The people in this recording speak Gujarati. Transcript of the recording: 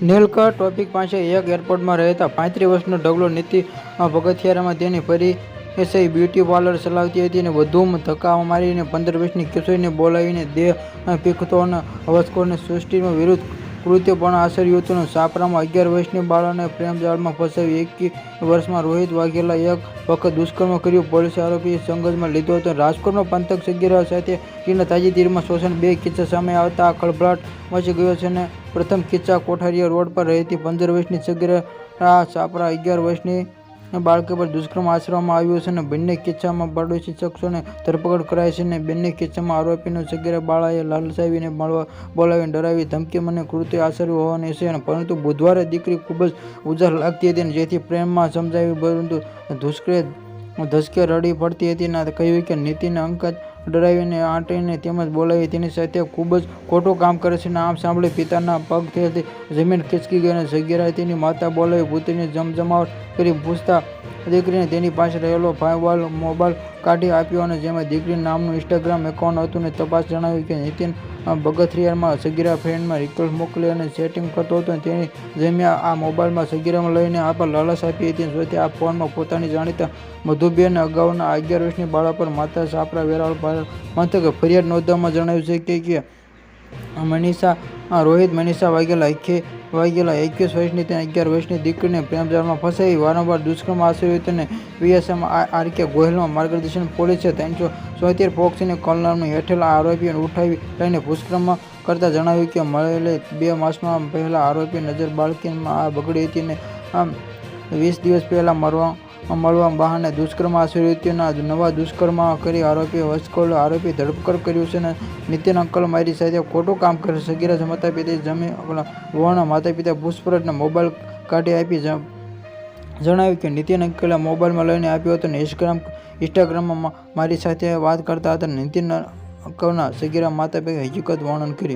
નીલકંઠ ટોપિક પાસે એક એરપોર્ટમાં રહેતા પાંત્રીસ વર્ષનો ઢગલો નીતિ પગથિયારામાં તેની ફરી એસઆઈ બ્યુટી પાર્લર ચલાવતી હતી અને વધુમાં ધક્કા મારીને પંદર વર્ષની કિશોરીને બોલાવીને દેહ પીખતો અને હવસખોરને સૃષ્ટિમાં વિરુદ્ધ કૃત્ય પણ આચર્યું હતું સાપરામાં અગિયાર વર્ષની બાળાને પ્રેમજાળમાં ફસાવી એક વર્ષમાં રોહિત વાઘેલા એક વખત દુષ્કર્મ કર્યું. પોલીસે આરોપી સંગતમાં લીધો હતો. રાજકોટમાં પંથક સગીરા સાથે ટીના તાજેતરમાં શોષણ બે કિસ્સા સામે આવતા ખળભળાટ મચી ગયો છે અને પ્રથમ કિસ્સા કોઠારીયા રોડ પર રહેતી પંદર વર્ષની સગીરા સાપરા અગિયાર વર્ષની બાળકી પર દુષ્કર્મ આચરવામાં આવ્યું છે અને બંને કિસ્સામાં પડોશી શખ્સોને ધરપકડ કરાઈ છે અને બંને કિસ્સામાં આરોપીનો સગીરા બાળાએ લાલસાવીને મળવા બોલાવીને ડરાવી ધમકી મને કૃત્ય આચર્યું હોવાની છે અને પરંતુ બુધવારે દીકરી ખૂબ જ ઉજાર લાગતી હતી અને જેથી પ્રેમમાં સમજાવી પરંતુ ધુષ્કરે ધસકે રડી પડતી હતી અને કહ્યું કે નીતિને અંકજ ડરાવીને આંટીને તેમજ બોલાવી તેની સાથે ખૂબ જ ખોટું કામ કરે છે અને આમ સાંભળી પિતાના પગથી જમીન ખીચકી ગઈ અને જગ્યાએ તેની માતા બોલાવી પુત્રીને જમજમાવટ કરી પૂછતા દીકરીને તેની પાસે રહેલો ફાઇવવાલ મોબાઈલ કાઢી આપ્યો અને જેમાં દીકરી નામનું ઇન્સ્ટાગ્રામ એકાઉન્ટ હતું અને તપાસ જણાવ્યું કે નીતિન બગથરિયામાં સગીરા ફ્રેન્ડમાં રિક્વેસ્ટ મોકલી અને સેટિંગ કરતો હતો અને તેની જમ્યા આ મોબાઈલમાં સગીરામાં લઈને આપવા લાલચ આપી હતી જોતે આ ફોનમાં પોતાની જાણીતા મધુબેન અગાઉના અગિયાર વર્ષની બાળા પર માતા સાપરા વેરાવળ મથકે ફરિયાદ નોંધવામાં જણાવ્યું છે કે મનીષા રોહિત, મનીષા વાઘેલા એકે વાઘેલા એકવીસ વર્ષની તેને અગિયાર વર્ષની દીકરીને પ્રેમજાળમાં ફસાવી, વારંવાર દુષ્કર્મ આચર્યું તેને વીએસએમ આર કે ગોહિલમાં માર્ગદર્શન પોલીસે ત્રણસો ચોતેર પોક્સીની કલમની હેઠળ આરોપીને ઉઠાવી લઈને પુષ્કર્મ કરતાં જણાવ્યું કે મળેલી બે માસમાં પહેલાં આરોપી નજર બાળકીમાં આ બગડી હતી અને આમ વીસ દિવસ પહેલાં મરવા મળવા બહાને દુષ્કર્મ આશ્રિતના નવા દુષ્કર્મ કરી આરોપી વસકોલ આરોપી ધરપકડ કર્યું છે અને નીતિન અંકલ મારી સાથે ખોટું કામ કરે સગીરા માતા પિતા જમી વણ માતા પિતા પુષ્પરજના મોબાઈલ કાઢી આપી જણાવ્યું કે નીતિન અંકલે મોબાઈલમાં લઈને આપ્યો હતો અને ઇન્સ્ટાગ્રામ ઇન્સ્ટાગ્રામમાં મારી સાથે વાત કરતા હતા. નીતિન અંકલના સગીરા માતા પિતાએ હકીકત વર્ણન કરી